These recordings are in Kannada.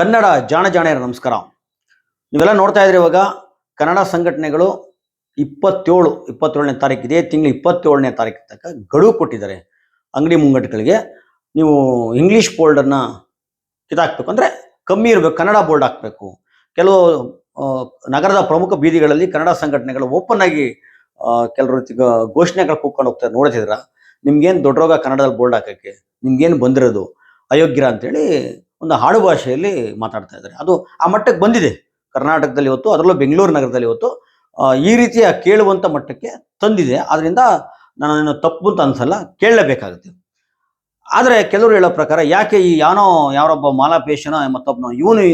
ಕನ್ನಡ ಜಾಣ ಜಾಣೆಯರ ನಮಸ್ಕಾರ. ನೀವೆಲ್ಲ ನೋಡ್ತಾ ಇದ್ರಿ ಇವಾಗ ಕನ್ನಡ ಸಂಘಟನೆಗಳು ಇಪ್ಪತ್ತೇಳು, ಇಪ್ಪತ್ತೇಳನೇ ತಾರೀಕು ಇದೇ, ತಿಂಗಳು ಇಪ್ಪತ್ತೇಳನೇ ತಾರೀಕು ತನಕ ಗಡುವು ಕೊಟ್ಟಿದ್ದಾರೆ. ಅಂಗಡಿ ಮುಂಗಟ್ಟುಗಳಿಗೆ. ನೀವು ಇಂಗ್ಲೀಷ್ ಬೋರ್ಡನ್ನು ಕಿತ್ತಾಕ್ಬೇಕು ಅಂದರೆ ಕಮ್ಮಿ ಇರಬೇಕು, ಕನ್ನಡ ಬೋರ್ಡ್ ಹಾಕಬೇಕು. ಕೆಲವು ನಗರದ ಪ್ರಮುಖ ಬೀದಿಗಳಲ್ಲಿ ಕನ್ನಡ ಸಂಘಟನೆಗಳು ಓಪನ್ ಆಗಿ ಕೆಲವರು ಘೋಷಣೆಗಳು ಕೂಕೊಂಡು ಹೋಗ್ತಾರೆ ನೋಡ್ತಿದ್ರ ನಿಮ್ಗೇನು ದೊಡ್ಡ ರೋಗ ಕನ್ನಡದಲ್ಲಿ ಬೋರ್ಡ್ ಹಾಕೋಕ್ಕೆ? ನಿಮ್ಗೇನು ಬಂದಿರೋದು? ಅಯೋಗ್ಯರ ಅಂತೇಳಿ ಒಂದು ಹಾಡು ಭಾಷೆಯಲ್ಲಿ ಮಾತಾಡ್ತಾ ಇದ್ದಾರೆ. ಅದು ಆ ಮಟ್ಟಕ್ಕೆ ಬಂದಿದೆ. ಕರ್ನಾಟಕದಲ್ಲಿ ಇವತ್ತು ಅದರಲ್ಲೂ ಬೆಂಗಳೂರು ನಗರದಲ್ಲಿ ಇವತ್ತು ಈ ರೀತಿಯ ಕೇಳುವಂಥ ಮಟ್ಟಕ್ಕೆ ತಂದಿದೆ. ಅದರಿಂದ ನಾನು ತಪ್ಪು ಅಂತ ಅನ್ಸಲ್ಲ, ಕೇಳಲೇಬೇಕಾಗುತ್ತೆ. ಆದರೆ ಕೆಲವರು ಹೇಳೋ ಪ್ರಕಾರ ಯಾಕೆ ಈ ಯಾನೋ, ಯಾರೊಬ್ಬ ಮಾಲಾಪೇಶನ ಮತ್ತೊಬ್ಬನ ಇವನು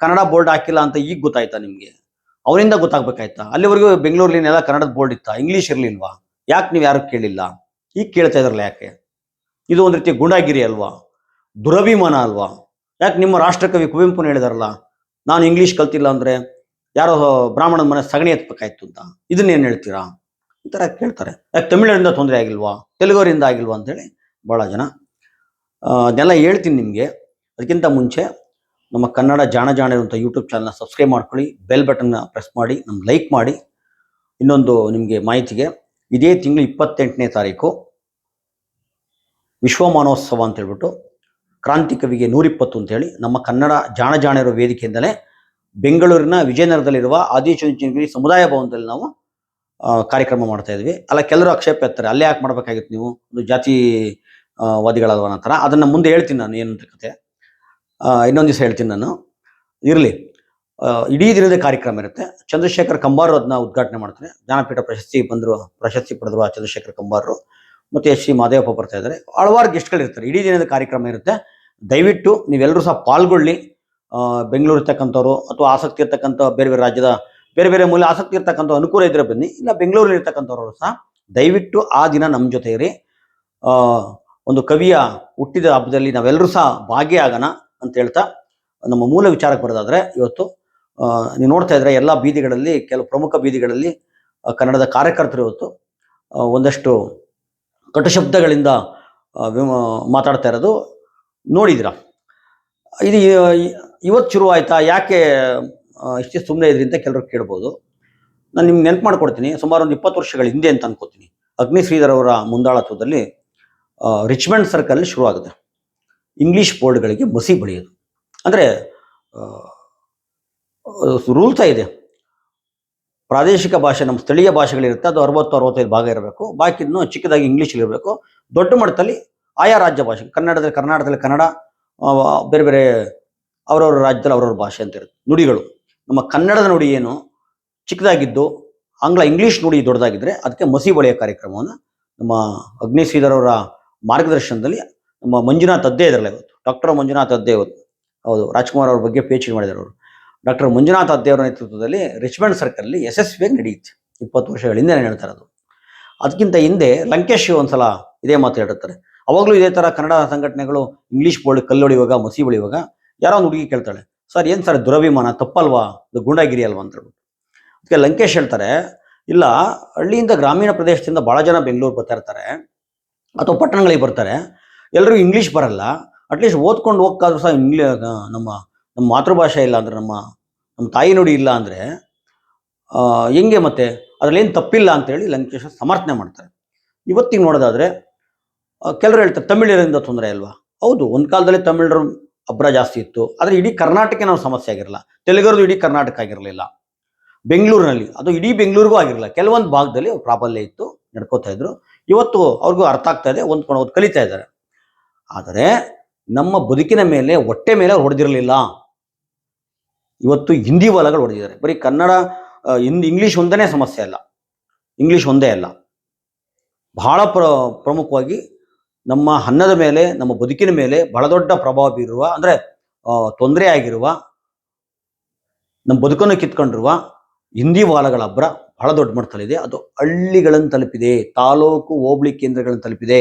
ಕನ್ನಡ ಬೋರ್ಡ್ ಹಾಕಿಲ್ಲ ಅಂತ ಈಗ ಗೊತ್ತಾಯ್ತಾ ನಿಮಗೆ? ಅವರಿಂದ ಗೊತ್ತಾಗ್ಬೇಕಾಯ್ತಾ? ಅಲ್ಲಿವರೆಗೂ ಬೆಂಗಳೂರಿನೆಲ್ಲ ಕನ್ನಡದ ಬೋರ್ಡ್ ಇತ್ತಾ? ಇಂಗ್ಲೀಷ್ ಇರಲಿಲ್ವಾ? ಯಾಕೆ ನೀವು ಯಾರು ಕೇಳಿಲ್ಲ? ಈಗ ಕೇಳ್ತಾ ಇದ್ರಲ್ಲ ಯಾಕೆ? ಇದು ಒಂದು ರೀತಿ ಗುಂಡಾಗಿರಿ ಅಲ್ವಾ? ದುರಭಿಮಾನ ಅಲ್ವಾ? ಯಾಕೆ ನಿಮ್ಮ ರಾಷ್ಟ್ರಕವಿ ಕುವೆಂಪುನ ಹೇಳಿದಾರಲ್ಲ, ನಾನು ಇಂಗ್ಲೀಷ್ ಕಲ್ತಿಲ್ಲ ಅಂದ್ರೆ ಯಾರೋ ಬ್ರಾಹ್ಮಣನ ಮನೆ ಸಗಣಿ ಎತ್ಬೇಕಾಯ್ತು ಅಂತ. ಇದನ್ನೇನು ಹೇಳ್ತೀರಾ? ಈ ಥರ ಕೇಳ್ತಾರೆ. ಯಾಕೆ ತಮಿಳರಿಂದ ತೊಂದರೆ ಆಗಿಲ್ವಾ? ತೆಲುಗರಿಂದ ಆಗಿಲ್ವಾ ಅಂತೇಳಿ ಭಾಳ ಜನ. ಅದನ್ನೆಲ್ಲ ಹೇಳ್ತೀನಿ ನಿಮಗೆ. ಅದಕ್ಕಿಂತ ಮುಂಚೆ ನಮ್ಮ ಕನ್ನಡ ಜಾಣ ಜಾಣ ಇರುವಂಥ ಯೂಟ್ಯೂಬ್ ಚಾನಲ್ನ ಸಬ್ಸ್ಕ್ರೈಬ್ ಮಾಡ್ಕೊಳ್ಳಿ ಬೆಲ್ ಬಟನ್ನ ಪ್ರೆಸ್ ಮಾಡಿ ನಮ್ಮ ಲೈಕ್ ಮಾಡಿ. ಇನ್ನೊಂದು ನಿಮಗೆ ಮಾಹಿತಿಗೆ, ಇದೇ ತಿಂಗಳು ಇಪ್ಪತ್ತೆಂಟನೇ ತಾರೀಕು ವಿಶ್ವ ಮಾನೋತ್ಸವ ಅಂತ ಹೇಳ್ಬಿಟ್ಟು ಕ್ರಾಂತಿ ಕವಿಗೆ ನೂರಿಪ್ಪತ್ತು ಅಂತೇಳಿ ನಮ್ಮ ಕನ್ನಡ ಜಾಣ ವೇದಿಕೆಯಿಂದಲೇ ಬೆಂಗಳೂರಿನ ವಿಜಯನಗರದಲ್ಲಿರುವ ಆದಿಚುಂಚನಗಿರಿ ಸಮುದಾಯ ಭವನದಲ್ಲಿ ನಾವು ಕಾರ್ಯಕ್ರಮ ಮಾಡ್ತಾ ಇದ್ವಿ. ಅಲ್ಲ, ಕೆಲವರು ಆಕ್ಷೇಪ ಎತ್ತಾರೆ. ಅಲ್ಲೇ ಯಾಕೆ ಮಾಡ್ಬೇಕಾಗಿತ್ತು ನೀವು? ಒಂದು ಜಾತಿ ವಾದಿಗಳಲ್ವ ನಂತರ ಅದನ್ನು ಮುಂದೆ ಹೇಳ್ತೀನಿ ನಾನು, ಏನಂತ ಕತೆ. ಇನ್ನೊಂದು ದಿವಸ ಹೇಳ್ತೀನಿ ನಾನು. ಇರಲಿ. ಇಡೀ ದಿನದ ಕಾರ್ಯಕ್ರಮ ಇರುತ್ತೆ. ಚಂದ್ರಶೇಖರ್ ಕಂಬಾರು ಅದನ್ನ ಉದ್ಘಾಟನೆ ಮಾಡ್ತಾರೆ. ಜ್ಞಾನಪೀಠ ಪ್ರಶಸ್ತಿ ಬಂದರು, ಪ್ರಶಸ್ತಿ ಪಡೆದ್ರು ಆ ಚಂದ್ರಶೇಖರ್ ಕಂಬಾರರು ಮತ್ತು ಎಸ್ ಸಿ ಮಾದೇವಪ್ಪ ಬರ್ತಾ ಇದ್ದಾರೆ. ಹಲವಾರು ಗೆಸ್ಟ್ಗಳಿರ್ತಾರೆ. ಇಡೀ ದಿನದ ಕಾರ್ಯಕ್ರಮ ಇರುತ್ತೆ. ದಯವಿಟ್ಟು ನೀವೆಲ್ಲರೂ ಸಹ ಪಾಲ್ಗೊಳ್ಳಿ. ಬೆಂಗಳೂರು ಇರ್ತಕ್ಕಂಥವ್ರು ಅಥವಾ ಆಸಕ್ತಿ ಇರ್ತಕ್ಕಂಥ ಬೇರೆ ಬೇರೆ ರಾಜ್ಯದ ಬೇರೆ ಬೇರೆ ಮೂಲ ಆಸಕ್ತಿ ಇರ್ತಕ್ಕಂಥ ಅನುಕೂಲ ಇದ್ರೆ ಬನ್ನಿ. ಇಲ್ಲ ಬೆಂಗಳೂರಲ್ಲಿ ಇರ್ತಕ್ಕಂಥವ್ರು ಸಹ ದಯವಿಟ್ಟು ಆ ದಿನ ನಮ್ಮ ಜೊತೆ ಇರಿ. ಒಂದು ಕವಿಯ ಹುಟ್ಟಿದ ಹಬ್ಬದಲ್ಲಿ ನಾವೆಲ್ಲರೂ ಸಹ ಭಾಗಿಯಾಗೋಣ ಅಂತ ಹೇಳ್ತಾ ನಮ್ಮ ಮೂಲ ವಿಚಾರಕ್ಕೆ ಬರೋದಾದರೆ ಇವತ್ತು ನೀವು ನೋಡ್ತಾ ಇದ್ರೆ ಎಲ್ಲ ಬೀದಿಗಳಲ್ಲಿ ಕೆಲವು ಪ್ರಮುಖ ಬೀದಿಗಳಲ್ಲಿ ಕನ್ನಡದ ಕಾರ್ಯಕರ್ತರು ಇವತ್ತು ಒಂದಷ್ಟು ಕಟುಶಬ್ದಗಳಿಂದ ಮಾತಾಡ್ತಾ ಇರೋದು. ನೋಡಿದಿರ? ಇದು ಇವತ್ತು ಶುರು ಆಯ್ತಾ? ಯಾಕೆ ಇಷ್ಟೇ ಸುಮ್ಮನೆ ಇದ್ರಿ ಅಂತ ಕೆಲವರು ಕೇಳ್ಬೋದು. ನಾನು ನಿಮ್ಗೆ ನೆನಪು ಮಾಡ್ಕೊಡ್ತೀನಿ. ಸುಮಾರು ಒಂದು ಇಪ್ಪತ್ತು ವರ್ಷಗಳ ಹಿಂದೆ ಅಂತ ಅನ್ಕೋತೀನಿ. ಅಗ್ನಿ ಶ್ರೀಧರ್ ಅವರ ಮುಂದಾಳತ್ವದಲ್ಲಿ ರಿಚ್ಮೆಂಡ್ ಸರ್ಕಲ್ ಶುರು ಆಗುತ್ತೆ ಇಂಗ್ಲಿಷ್ ಬೋರ್ಡ್ಗಳಿಗೆ ಮಸಿ ಬಳಿಯೋದು. ಅಂದರೆ ರೂಲ್ಸ ಇದೆ. ಪ್ರಾದೇಶಿಕ ಭಾಷೆ ನಮ್ಮ ಸ್ಥಳೀಯ ಭಾಷೆಗಳಿರುತ್ತೆ. ಅದು ಅರವತ್ತು, ಅರವತ್ತೈದು ಭಾಗ ಇರಬೇಕು. ಬಾಕಿದ್ನು ಚಿಕ್ಕದಾಗಿ ಇಂಗ್ಲೀಷಲ್ಲಿ ಇರಬೇಕು ದೊಡ್ಡ ಮಟ್ಟದಲ್ಲಿ ಆಯಾ ರಾಜ್ಯ ಭಾಷೆ, ಕನ್ನಡದಲ್ಲಿ ಕರ್ನಾಟಕದಲ್ಲಿ ಕನ್ನಡ ಬೇರೆ ಬೇರೆ ಅವರವ್ರ ರಾಜ್ಯದಲ್ಲಿ ಅವರವ್ರ ಭಾಷೆ ಅಂತ ಇರುತ್ತೆ. ನುಡಿಗಳು. ನಮ್ಮ ಕನ್ನಡದ ನುಡಿ ಏನು? ಚಿಕ್ಕದಾಗಿದ್ದು, ಆಂಗ್ಲ, ಇಂಗ್ಲೀಷ್ ನುಡಿ ದೊಡ್ಡದಾಗಿದ್ದರೆ ಅದಕ್ಕೆ ಮಸಿ ಬಳಿಯ ಕಾರ್ಯಕ್ರಮವನ್ನು ನಮ್ಮ ಅಗ್ನಿ ಶ್ರೀಧರ್ ಅವರ ಮಾರ್ಗದರ್ಶನದಲ್ಲಿ ನಮ್ಮ ಮಂಜುನಾಥ್ ಅದ್ದೇ ಇದರಲ್ಲ ಇವತ್ತು. ಡಾಕ್ಟರ್ ಮಂಜುನಾಥ್ ಅದ್ದೇ ಇವತ್ತು. ಹೌದು, ರಾಜ್ಕುಮಾರ್ ಅವ್ರ ಬಗ್ಗೆ ಪೇಚಿಗೆ ಮಾಡಿದ್ರು ಅವರು. ಡಾಕ್ಟರ್ ಮಂಜುನಾಥ್ ಅವರ ನೇತೃತ್ವದಲ್ಲಿ ರಿಚ್ಮಂಡ್ ಸರ್ಕಲ್ಲಿ ಯಶಸ್ವಿಯಾಗಿ ನಡೆಯುತ್ತೆ. ಇಪ್ಪತ್ತು ವರ್ಷಗಳ ಹಿಂದೆ ನಾನು ಹೇಳ್ತಾ ಅದಕ್ಕಿಂತ ಹಿಂದೆ ಲಂಕೇಶ್ ಒಂದು ಸಲ ಇದೇ ಮಾತು ಹೇಳಿರ್ತಾರೆ ಅವಾಗಲೂ ಇದೇ ಥರ ಕನ್ನಡ ಸಂಘಟನೆಗಳು ಇಂಗ್ಲೀಷ್ ಬೋರ್ಡ್ ಕಲ್ಲೊಡಿಯುವಾಗ ಮಸಿ ಬಳಿಯುವಾಗ ಯಾರೋ ಒಂದು ಹುಡುಗಿ ಕೇಳ್ತಾಳೆ, ಸರ್, ಏನು ಸರ್ ದುರಭಿಮಾನ, ತಪ್ಪಲ್ವಾ? ಅದು ಗೂಂಡಾಗಿರಿ ಅಲ್ವಾ? ಅಂತ ಹೇಳ್ಬಿಟ್ಟು. ಅದಕ್ಕೆ ಲಂಕೇಶ್ ಹೇಳ್ತಾರೆ, ಇಲ್ಲ, ಹಳ್ಳಿಯಿಂದ ಗ್ರಾಮೀಣ ಪ್ರದೇಶದಿಂದ ಭಾಳ ಜನ ಬೆಂಗಳೂರು ಬರ್ತಾ ಇರ್ತಾರೆ ಅಥವಾ ಪಟ್ಟಣಗಳಿಗೆ ಬರ್ತಾರೆ ಎಲ್ಲರಿಗೂ ಇಂಗ್ಲೀಷ್ ಬರಲ್ಲ ಅಟ್ಲೀಸ್ಟ್ ಓದ್ಕೊಂಡು ಹೋಗ್ಕಾದ್ರೂ ಸಹ ಇಂಗ್ಲಿ ನಮ್ಮ ನಮ್ಮ ಮಾತೃಭಾಷೆ ಇಲ್ಲ ಅಂದರೆ ನಮ್ಮ ನಮ್ಮ ತಾಯಿ ನುಡಿ ಇಲ್ಲ ಅಂದರೆ ಹೆಂಗೆ ಮತ್ತೆ? ಅದ್ರಲ್ಲೇನು ತಪ್ಪಿಲ್ಲ ಅಂತೇಳಿ ಲಂಕೇಶ್ ಸಮರ್ಥನೆ ಮಾಡ್ತಾರೆ. ಇವತ್ತಿಗೆ ನೋಡೋದಾದ್ರೆ ಕೆಲವರು ಹೇಳ್ತಾರೆ, ತಮಿಳರಿಂದ ತೊಂದರೆ ಅಲ್ವಾ ಹೌದು, ಒಂದು ಕಾಲದಲ್ಲಿ ತಮಿಳರು ಅಬ್ರ ಜಾಸ್ತಿ ಇತ್ತು. ಆದರೆ ಇಡೀ ಕರ್ನಾಟಕ ನಾವು ಸಮಸ್ಯೆ ಆಗಿರಲ್ಲ. ತೆಲುಗರದು ಇಡೀ ಕರ್ನಾಟಕ ಆಗಿರಲಿಲ್ಲ. ಬೆಂಗಳೂರಿನಲ್ಲಿ, ಅದು ಇಡೀ ಬೆಂಗಳೂರಿಗೂ ಆಗಿರಲಿಲ್ಲ. ಕೆಲವೊಂದು ಭಾಗದಲ್ಲಿ ಪ್ರಾಬಲ್ಯ ಇತ್ತು, ನಡ್ಕೋತಾ ಇದ್ರು. ಇವತ್ತು ಅವ್ರಿಗೂ ಅರ್ಥ ಆಗ್ತಾ ಇದೆ ಹೊಂದ್ಕೊಂಡು ಹೋದ್ ಕಲಿತಾ ಇದ್ದಾರೆ. ಆದರೆ ನಮ್ಮ ಬದುಕಿನ ಮೇಲೆ, ಹೊಟ್ಟೆ ಮೇಲೆ ಹೊಡೆದಿರಲಿಲ್ಲ. ಇವತ್ತು ಹಿಂದಿ ಹೊಲಗಳು ಹೊಡೆದಿದ್ದಾರೆ. ಬರೀ ಕನ್ನಡ ಹಿಂದಿ, ಇಂಗ್ಲೀಷ್ ಒಂದನೇ ಸಮಸ್ಯೆ ಅಲ್ಲ. ಇಂಗ್ಲೀಷ್ ಒಂದೇ ಅಲ್ಲ. ಬಹಳ ಪ್ರ, ಪ್ರಮುಖವಾಗಿ ನಮ್ಮ ಅನ್ನದ ಮೇಲೆ, ನಮ್ಮ ಬದುಕಿನ ಮೇಲೆ ಬಹಳ ದೊಡ್ಡ ಪ್ರಭಾವ ಬೀರುವ, ಅಂದರೆ ತೊಂದರೆ ಆಗಿರುವ ನಮ್ಮ ಬದುಕನ್ನು ಕಿತ್ಕೊಂಡಿರುವ ಹಿಂದಿ ವಾಲಗಳ ಅಬ್ಬರ ಬಹಳ ದೊಡ್ಡ ಮಟ್ಟದಲ್ಲಿದೆ ಅದು ಹಳ್ಳಿಗಳನ್ನು ತಲುಪಿದೆ, ತಾಲೂಕು ಹೋಬಳಿ ಕೇಂದ್ರಗಳನ್ನು ತಲುಪಿದೆ.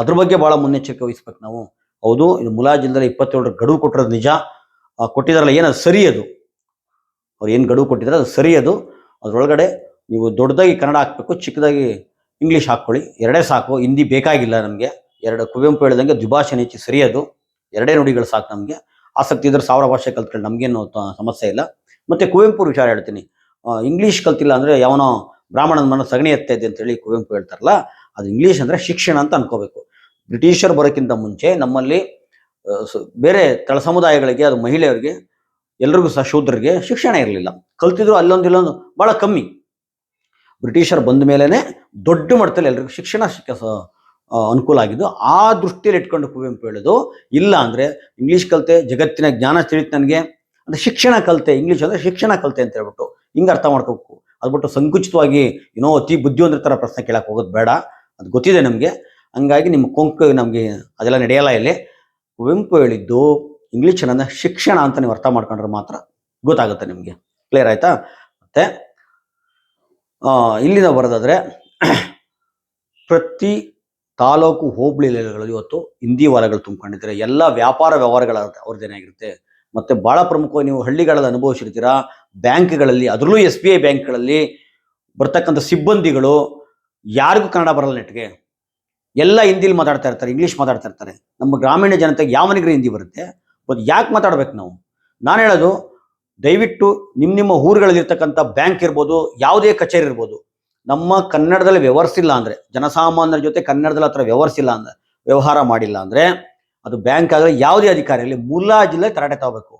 ಅದ್ರ ಬಗ್ಗೆ ಬಹಳ ಮುನ್ನೆಚ್ಚರಿಕೆ ವಹಿಸ್ಬೇಕು ನಾವು. ಹೌದು, ಇದು ಮುಲಾ ಮುಲಾಜಿಲ್ದಲ್ಲಿ ಇಪ್ಪತ್ತೇಳರ ಗಡುವು ಕೊಟ್ಟಿರೋದು ನಿಜ. ಕೊಟ್ಟಿದಾರಲ್ಲ ಅದು ಸರಿ ಅದು? ಅವ್ರು ಏನು ಗಡುವು ಕೊಟ್ಟಿದ್ದಾರೆ, ಅದು ಸರಿ ಅದು. ಅದರೊಳಗಡೆ ನೀವು ದೊಡ್ಡದಾಗಿ ಕನ್ನಡ ಹಾಕಬೇಕು, ಚಿಕ್ಕದಾಗಿ ಇಂಗ್ಲೀಷ್ ಹಾಕ್ಕೊಳ್ಳಿ. ಎರಡೇ ಸಾಕು, ಹಿಂದಿ ಬೇಕಾಗಿಲ್ಲ ನಮಗೆ. ಎರಡು ಕುವೆಂಪು ಹೇಳಿದಂಗೆ ದ್ವಿಭಾಷೆ ಹೆಚ್ಚಿ ಸರಿ ಅದು ಎರಡೇ ನುಡಿಗಳು ಸಾಕು ನಮಗೆ. ಆಸಕ್ತಿ ಇದ್ರೆ ಸಾವಿರ ಭಾಷೆ ಕಲ್ತ್ಕೊಳ್ಳಿ ನಮಗೇನು ಸಮಸ್ಯೆ ಇಲ್ಲ. ಮತ್ತೆ ಕುವೆಂಪು ವಿಚಾರ ಹೇಳ್ತೀನಿ. ಇಂಗ್ಲೀಷ್ ಕಲ್ತಿಲ್ಲ ಅಂದ್ರೆ ಯಾವನೋ ಬ್ರಾಹ್ಮಣನ ಮನ ಸಗಣಿ ಎತ್ತ ಇದೆ ಅಂತೇಳಿ ಕುವೆಂಪು ಹೇಳ್ತಾರಲ್ಲ, ಅದು ಇಂಗ್ಲೀಷ್ ಅಂದ್ರೆ ಶಿಕ್ಷಣ ಅಂತ ಅನ್ಕೋಬೇಕು. ಬ್ರಿಟಿಷರು ಬರೋಕ್ಕಿಂತ ಮುಂಚೆ ನಮ್ಮಲ್ಲಿ ಬೇರೆ ತಳ ಸಮುದಾಯಗಳಿಗೆ, ಅದು ಮಹಿಳೆಯರಿಗೆ ಎಲ್ರಿಗೂ ಸಹ ಶೂದ್ರರಿಗೆ ಶಿಕ್ಷಣ ಇರಲಿಲ್ಲ. ಕಲ್ತಿದ್ರು ಅಲ್ಲೊಂದು ಇಲ್ಲೊಂದು ಬಹಳ ಕಮ್ಮಿ. ಬ್ರಿಟಿಷರು ಬಂದ ಮೇಲೇ ದೊಡ್ಡ ಮಟ್ಟದಲ್ಲಿ ಎಲ್ರಿಗೂ ಶಿಕ್ಷಣ ಅನುಕೂಲ ಆಗಿದ್ದು ಆ ದೃಷ್ಟಿಯಲ್ಲಿ ಇಟ್ಕೊಂಡು ಕುವೆಂಪು ಹೇಳೋದು, ಇಲ್ಲ ಅಂದರೆ ಇಂಗ್ಲೀಷ್ ಕಲಿತೆ, ಜಗತ್ತಿನ ಜ್ಞಾನ ತಿಳಿತು ನನಗೆ, ಅಂದರೆ ಶಿಕ್ಷಣ ಕಲಿತೆ ಇಂಗ್ಲೀಷ್ ಅಂದರೆ ಶಿಕ್ಷಣ ಕಲಿತೆ ಅಂತ ಹೇಳ್ಬಿಟ್ಟು ಹಿಂಗೆ ಅರ್ಥ ಮಾಡ್ಕೋಬೇಕು. ಅದು ಬಿಟ್ಟು ಸಂಕುಚಿತವಾಗಿ ಏನೋ ಅತಿ ಬುದ್ಧಿವಂತರ ಥರ ಪ್ರಶ್ನೆ ಕೇಳಕ್ಕೆ ಹೋಗೋದು ಬೇಡ, ಅದು ಗೊತ್ತಿದೆ ನಮಗೆ. ಹಂಗಾಗಿ ನಿಮ್ಮ ಕೊಂಕು ನಮಗೆ ಅದೆಲ್ಲ ನಡೆಯಲ್ಲ ಇಲ್ಲಿ. ಕುವೆಂಪು ಹೇಳಿದ್ದು ಇಂಗ್ಲಿಷ್ ಅನ್ನೋದನ್ನ ಶಿಕ್ಷಣ ಅಂತ ನೀವು ಅರ್ಥ ಮಾಡ್ಕೊಂಡ್ರೆ ಮಾತ್ರ ಗೊತ್ತಾಗುತ್ತೆ ನಿಮಗೆ. ಕ್ಲಿಯರ್ ಆಯ್ತಾ? ಮತ್ತೆ ಇಲ್ಲಿಂದ ಬರೋದಾದರೆ, ಪ್ರತಿ ತಾಲೂಕು ಹೋಬಳಿ ಲೆವೆಲ್ಗಳಲ್ಲಿ ಇವತ್ತು ಹಿಂದಿ ವಾರಗಳು ತುಂಬಿಕೊಂಡಿದ್ದಾರೆ. ಎಲ್ಲ ವ್ಯಾಪಾರ ವ್ಯವಹಾರಗಳ ಅವ್ರದ್ದೇನಾಗಿರುತ್ತೆ ಮತ್ತೆ ಬಹಳ ಪ್ರಮುಖವಾಗಿ ನೀವು ಹಳ್ಳಿಗಳಲ್ಲಿ ಅನುಭವಿಸಿರ್ತೀರಾ, ಬ್ಯಾಂಕ್ಗಳಲ್ಲಿ, ಅದರಲ್ಲೂ ಎಸ್ ಬಿ ಐ ಬ್ಯಾಂಕ್ಗಳಲ್ಲಿ ಬರ್ತಕ್ಕಂಥ ಸಿಬ್ಬಂದಿಗಳು ಯಾರಿಗೂ ಕನ್ನಡ ಬರಲ್ಲ ನೆಟ್ಗೆ. ಎಲ್ಲ ಹಿಂದಿಲಿ ಮಾತಾಡ್ತಾ ಇರ್ತಾರೆ, ಇಂಗ್ಲೀಷ್ ಮಾತಾಡ್ತಾ ಇರ್ತಾರೆ. ನಮ್ಮ ಗ್ರಾಮೀಣ ಜನತೆಗೆ ಯಾವನಿಗೆ ಹಿಂದಿ ಬರುತ್ತೆ? ಬಟ್ ಯಾಕೆ ಮಾತಾಡ್ಬೇಕು ನಾವು? ನಾನು ಹೇಳೋದು, ದಯವಿಟ್ಟು ನಿಮ್ಮ ನಿಮ್ಮ ಊರುಗಳಲ್ಲಿರ್ತಕ್ಕಂಥ ಬ್ಯಾಂಕ್ ಇರ್ಬೋದು, ಯಾವುದೇ ಕಚೇರಿ ಇರ್ಬೋದು ನಮ್ಮ ಕನ್ನಡದಲ್ಲಿ ವ್ಯವಹರಿಸಿಲ್ಲ ಅಂದ್ರೆ, ಜನಸಾಮಾನ್ಯರ ಜೊತೆ ಕನ್ನಡದಲ್ಲಿ ಹತ್ರ ವ್ಯವಹರಿಸಿಲ್ಲ ಅಂದ್ರೆ, ವ್ಯವಹಾರ ಮಾಡಿಲ್ಲ ಅಂದ್ರೆ, ಅದು ಬ್ಯಾಂಕ್ ಆಗಲಿ ಯಾವುದೇ ಅಧಿಕಾರಿ ಆಗಲಿ ಜಿಲ್ಲೆ ತರಾಟೆ ತಗೋಬೇಕು.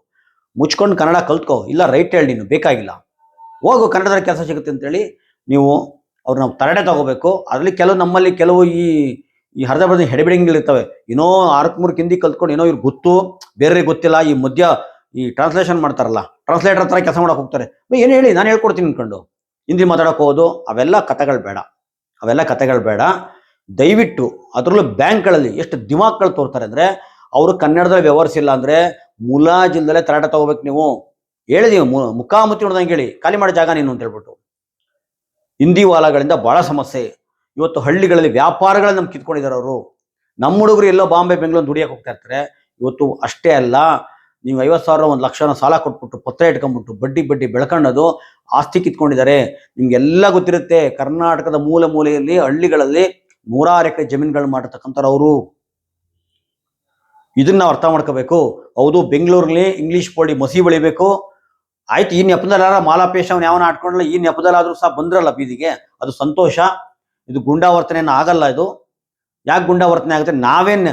ಮುಚ್ಕೊಂಡು ಕನ್ನಡ ಕಲ್ತ್ಕೋ, ಇಲ್ಲ ರೈಟ್ ಹೇಳಿ ನೀನು, ಬೇಕಾಗಿಲ್ಲ. ಹೋಗು, ಕನ್ನಡದಲ್ಲಿ ಕೆಲಸ ಸಿಗುತ್ತೆ ಅಂತೇಳಿ ನೀವು ಅವ್ರನ್ನ ತರಡೆ ತಗೋಬೇಕು. ಅದರಲ್ಲಿ ಕೆಲವು ನಮ್ಮಲ್ಲಿ ಕೆಲವು ಈ ಈ ಹರಿದ ಬರದ ಹೆಡೆಬಿಡಿಂಗ್ಗಳಿರ್ತವೆ ಏನೋ ಆರು ಮೂರು ಹಿಂದಿ ಕಲ್ತ್ಕೊಂಡು ಏನೋ ಇವ್ರಿಗೆ ಗೊತ್ತು ಬೇರೆ ಗೊತ್ತಿಲ್ಲ, ಈ ಮಧ್ಯ ಈ ಟ್ರಾನ್ಸ್ಲೇಷನ್ ಮಾಡ್ತಾರಲ್ಲ ಟ್ರಾನ್ಸ್ಲೇಟರ್ ಹತ್ರ ಕೆಲಸ ಮಾಡಕ್ ಹೋಗ್ತಾರೆ. ಏನು ಹೇಳಿ, ನಾನು ಹೇಳ್ಕೊಡ್ತೀನಿ ಅನ್ಕೊಂಡು. ಹಿಂದಿ ಮಾತಾಡೋಕೆ ಹೋಗೋದು, ಅವೆಲ್ಲ ಕಥೆಗಳು ಬೇಡ. ಅವೆಲ್ಲ ಕಥೆಗಳು ಬೇಡ. ದಯವಿಟ್ಟು ಅದರಲ್ಲೂ ಬ್ಯಾಂಕ್ಗಳಲ್ಲಿ ಎಷ್ಟು ದಿಮಾಕ್ಗಳು ತೋರ್ತಾರೆ ಅಂದರೆ, ಅವರು ಕನ್ನಡದಲ್ಲಿ ವ್ಯವಹರಿಸಿಲ್ಲ ಅಂದರೆ ಮುಲಾಜಿಲ್ದಲ್ಲೇ ತರಾಟ ತಗೋಬೇಕು ನೀವು. ಹೇಳಿದೀವಿ ಮು- ಮುಖಾಮುಖಿ ನೋಡ್ದಂಗೆ ಹೇಳಿ. ಖಾಲಿ ಮಾಡೋ ಜಾಗ ನೀನು ಅಂತ ಹೇಳ್ಬಿಟ್ಟು ಹಿಂದಿ ವಾಲಗಳಿಂದ ಭಾಳ ಸಮಸ್ಯೆ. ಇವತ್ತು ಹಳ್ಳಿಗಳಲ್ಲಿ ವ್ಯಾಪಾರಗಳನ್ನ ನಮ್ಗೆ ಕಿತ್ಕೊಂಡಿದ್ದಾರೆ ಅವರು. ನಮ್ಮ ಹುಡುಗರು ಎಲ್ಲೋ ಬಾಂಬೆ, ಬೆಂಗಳೂರು ದುಡಿಯಕ್ಕೆ ಹೋಗ್ತಾ ಇರ್ತಾರೆ. ಇವತ್ತು ಅಷ್ಟೇ ಅಲ್ಲ ನೀವು ಐವತ್ತು ಸಾವಿರ ಒಂದು ಲಕ್ಷನ ಸಾಲ ಕೊಟ್ಬಿಟ್ಟು ಪತ್ರ ಇಟ್ಕೊಂಡ್ಬಿಟ್ಟು ಬಡ್ಡಿ ಬಡ್ಡಿ ಬೆಳ್ಕೊಂಡದು ಆಸ್ತಿ ಕಿತ್ಕೊಂಡಿದ್ದಾರೆ. ನಿಮಗೆಲ್ಲ ಗೊತ್ತಿರುತ್ತೆ ಕರ್ನಾಟಕದ ಮೂಲ ಮೂಲೆಯಲ್ಲಿ, ಹಳ್ಳಿಗಳಲ್ಲಿ ನೂರಾರು ಎಕರೆ ಜಮೀನುಗಳು ಮಾಡಿರ್ತಕ್ಕಂಥವ್ರು ಇದನ್ನ ನಾವು ಅರ್ಥ ಮಾಡ್ಕೋಬೇಕು. ಹೌದು, ಬೆಂಗಳೂರಲ್ಲಿ ಇಂಗ್ಲೀಷ್ ಪೋಡಿ ಮಸಿ ಬೆಳಿಬೇಕು. ಆಯ್ತು, ಈ ನೆಪದಲ್ಲಾರ ಮಾಲಾಪೇಶ ಅವ್ನು ಯಾವನ ಆಡ್ಕೊಂಡಲ್ಲ ಈ ನೆಪದಲ್ಲಾದ್ರೂ ಸಹ ಬಂದ್ರಲ್ಲ ಬೀದಿಗೆ. ಅದು ಸಂತೋಷ. ಇದು ಗುಂಡಾವರ್ತನೆ ಆಗಲ್ಲ ಇದು. ಯಾಕೆ ಗುಂಡಾವರ್ತನೆ ಆಗುತ್ತೆ? ನಾವೇನ್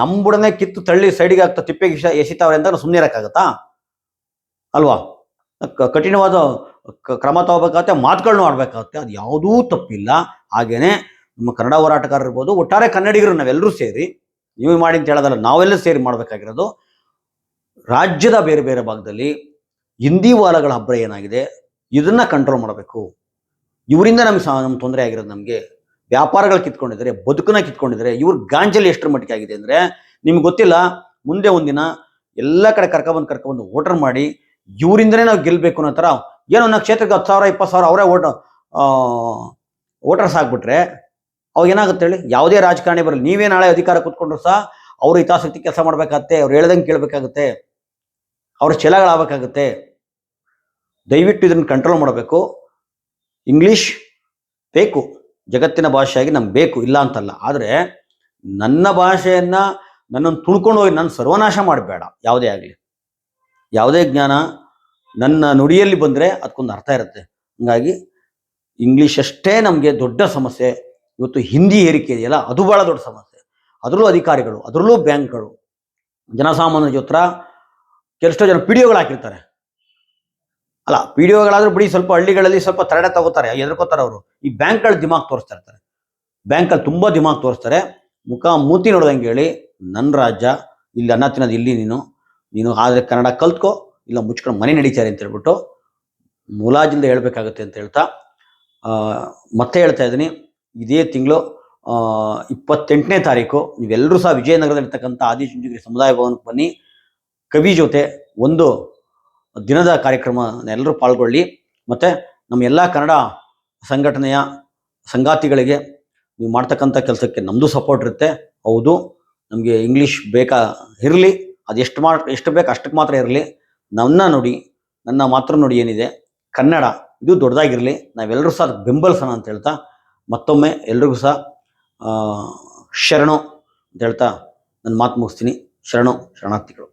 ನಮ್ಮುಡನೆ ಕಿತ್ತು ತಳ್ಳಿ ಸೈಡಿಗೆ ಆಗ್ತಾ ತಿಪ್ಪೆಗೆ ಎಸಿತಾವ್ರೆ ಅಂತ ಸುಮ್ಮನೆ ಇರೋಕ್ಕಾಗತ್ತಾ? ಅಲ್ವಾ? ಕಠಿಣವಾದ ಕ್ರಮ ತಗೋಬೇಕಾಗತ್ತೆ ಮಾತುಗಳನ್ನ ಆಡ್ಬೇಕಾಗತ್ತೆ. ಅದು ಯಾವುದೂ ತಪ್ಪಿಲ್ಲ. ಹಾಗೇನೆ ನಮ್ಮ ಕನ್ನಡ ಹೋರಾಟಗಾರ ಇರ್ಬೋದು ಒಟ್ಟಾರೆ ಕನ್ನಡಿಗರು ನಾವೆಲ್ಲರೂ ಸೇರಿ, ನೀವು ಮಾಡಿ ಅಂತ ಹೇಳೋದಲ್ಲ, ನಾವೆಲ್ಲ ಸೇರಿ ಮಾಡಬೇಕಾಗಿರೋದು, ರಾಜ್ಯದ ಬೇರೆ ಬೇರೆ ಭಾಗದಲ್ಲಿ ಹಿಂದಿ ವಾಲಗಳ ಹಬ್ಬ ಏನಾಗಿದೆ? ಇದನ್ನ ಕಂಟ್ರೋಲ್ ಮಾಡಬೇಕು. ಇವರಿಂದ ನಮ್ಗೆ ನಮ್ಮ ತೊಂದರೆ ಆಗಿರೋದು ನಮಗೆ. ವ್ಯಾಪಾರಗಳು ಕಿತ್ಕೊಂಡಿದ್ದಾರೆ, ಬದುಕನ್ನ ಕಿತ್ಕೊಂಡಿದ್ದಾರೆ, ಇವ್ರ ಗಾಂಜಲಿ ಎಷ್ಟರ ಮಟ್ಟಿಗೆ ಆಗಿದೆ ಅಂದರೆ ನಿಮ್ಗೆ ಗೊತ್ತಿಲ್ಲ, ಮುಂದೆ ಒಂದಿನ ಎಲ್ಲ ಕಡೆ ಕರ್ಕೊಬಂದು ಕರ್ಕೊಬಂದು ವೋಟರ್ ಮಾಡಿ ಇವರಿಂದನೇ ನಾವು ಗೆಲ್ಲಬೇಕು ಅನ್ನೋ ಥರ ಏನೋ ನನ್ನ ಕ್ಷೇತ್ರಕ್ಕೆ ಹತ್ತು ಸಾವಿರ, ಇಪ್ಪತ್ತು ಸಾವಿರ ಅವರೇ ಓಟ್ ವೋಟರ್ಸ್ ಆಗ್ಬಿಟ್ರೆ ಅವಾಗ ಏನಾಗುತ್ತೆ ಹೇಳಿ? ಯಾವುದೇ ರಾಜಕಾರಣಿ ಬರಲಿ, ನೀವೇ ನಾಳೆ ಅಧಿಕಾರ ಕೂತ್ಕೊಂಡ್ರು ಸಹ ಅವ್ರ ಹಿತಾಸಕ್ತಿ ಕೆಲಸ ಮಾಡಬೇಕಾಗತ್ತೆ, ಅವ್ರು ಹೇಳ್ದಂಗೆ ಕೇಳಬೇಕಾಗುತ್ತೆ, ಅವ್ರ ಚಲಗಳಾಗಬೇಕಾಗತ್ತೆ ದಯವಿಟ್ಟು ಇದನ್ನು ಕಂಟ್ರೋಲ್ ಮಾಡಬೇಕು. ಇಂಗ್ಲೀಷ್ ಬೇಕು. ಜಗತ್ತಿನ ಭಾಷೆಯಾಗಿ ನಮ್ಗೆ ಬೇಕು, ಇಲ್ಲ ಅಂತಲ್ಲ. ಆದರೆ ನನ್ನ ಭಾಷೆಯನ್ನು ನನ್ನನ್ನು ತುಳ್ಕೊಂಡು ಹೋಗಿ ನನ್ನ ಸರ್ವನಾಶ ಮಾಡಬೇಡ, ಯಾವುದೇ ಆಗಲಿ. ಯಾವುದೇ ಜ್ಞಾನ ನನ್ನ ನುಡಿಯಲ್ಲಿ ಬಂದರೆ ಅದಕ್ಕೊಂದು ಅರ್ಥ ಇರುತ್ತೆ. ಹಂಗಾಗಿ ಇಂಗ್ಲೀಷ್ ಅಷ್ಟೇ ನಮಗೆ ದೊಡ್ಡ ಸಮಸ್ಯೆ. ಇವತ್ತು ಹಿಂದಿ ಏರಿಕೆ ಇದೆಯಲ್ಲ, ಅದು ಭಾಳ ದೊಡ್ಡ ಸಮಸ್ಯೆ. ಅದರಲ್ಲೂ ಅಧಿಕಾರಿಗಳು, ಅದರಲ್ಲೂ ಬ್ಯಾಂಕ್ಗಳು, ಜನಸಾಮಾನ್ಯರ ಜೊತೆ ಕೆಲಷ್ಟೋ ಜನ ಪಿಡಿಯೋಗಳು ಹಾಕಿರ್ತಾರೆ. ಅಲ್ಲ ಪಿ ಡಿ ಒಗಳಾದರೂ ಬಿಡಿ, ಸ್ವಲ್ಪ ಹಳ್ಳಿಗಳಲ್ಲಿ ಸ್ವಲ್ಪ ತರಡೆ ತಗೋತಾರೆ ಎದುರ್ಕೋತಾರೆ ಅವರು. ಈ ಬ್ಯಾಂಕ್ಗಳು ದಿಮಾಗ್ ತೋರಿಸ್ತಾ ಇರ್ತಾರೆ ಬ್ಯಾಂಕಲ್ಲಿ ತುಂಬಾ ದಿಮಾಗ್ ತೋರಿಸ್ತಾರೆ. ಮುಖ ಮೂತಿ ನೋಡ್ದಂಗೆ ಹೇಳಿ ನನ್ನ ರಾಜ್ಯ, ಇಲ್ಲಿ ಅನ್ನ ತಿನ್ನೋದು ಇಲ್ಲಿ ನೀನು ನೀನು ಆದರೆ ಕನ್ನಡ ಕಲ್ತ್ಕೋ, ಇಲ್ಲ ಮುಚ್ಕೊಂಡು ಮನೆ ನಡೀತಾರೆ ಅಂತ ಹೇಳ್ಬಿಟ್ಟು ಮುಲಾಜಿಂದ ಹೇಳಬೇಕಾಗುತ್ತೆ ಅಂತ ಹೇಳ್ತಾ ಮತ್ತೆ ಹೇಳ್ತಾ ಇದ್ದೀನಿ. ಇದೇ ತಿಂಗಳು ಇಪ್ಪತ್ತೆಂಟನೇ ತಾರೀಕು ನೀವೆಲ್ಲರೂ ಸಹ ವಿಜಯನಗರದಲ್ಲಿರ್ತಕ್ಕಂಥ ಆದಿಚುಂಚನಗಿರಿ ಸಮುದಾಯ ಭವನಕ್ಕೆ ಬನ್ನಿ. ಕವಿ ಜೊತೆ ಒಂದು ದಿನದ ಕಾರ್ಯಕ್ರಮ ಎಲ್ಲರೂ ಪಾಲ್ಗೊಳ್ಳಿ. ಮತ್ತು ನಮ್ಮ ಎಲ್ಲ ಕನ್ನಡ ಸಂಘಟನೆಯ ಸಂಗಾತಿಗಳಿಗೆ ನೀವು ಮಾಡ್ತಕ್ಕಂಥ ಕೆಲಸಕ್ಕೆ ನಮ್ಮದು ಸಪೋರ್ಟ್ ಇರುತ್ತೆ. ಹೌದು, ನಮಗೆ ಇಂಗ್ಲೀಷ್ ಬೇಕಾ ಇರಲಿ, ಅದು ಎಷ್ಟು ಮಾ ಎಷ್ಟು ಬೇಕು ಅಷ್ಟಕ್ಕೆ ಮಾತ್ರ ಇರಲಿ. ನನ್ನ ನುಡಿ, ನನ್ನ ಮಾತೃ ನುಡಿ ಏನಿದೆ, ಕನ್ನಡ ಇದು ದೊಡ್ಡದಾಗಿರಲಿ. ನಾವೆಲ್ಲರೂ ಸಹ ಅದಕ್ಕೆ ಬೆಂಬಲಿಸೋಣ ಅಂತ ಹೇಳ್ತಾ, ಮತ್ತೊಮ್ಮೆ ಎಲ್ರಿಗೂ ಸಹ ಶರಣು ಅಂತ ಹೇಳ್ತಾ ನನ್ನ ಮಾತು ಮುಗಿಸ್ತೀನಿ. ಶರಣು, ಶರಣಾರ್ಥಿಗಳು.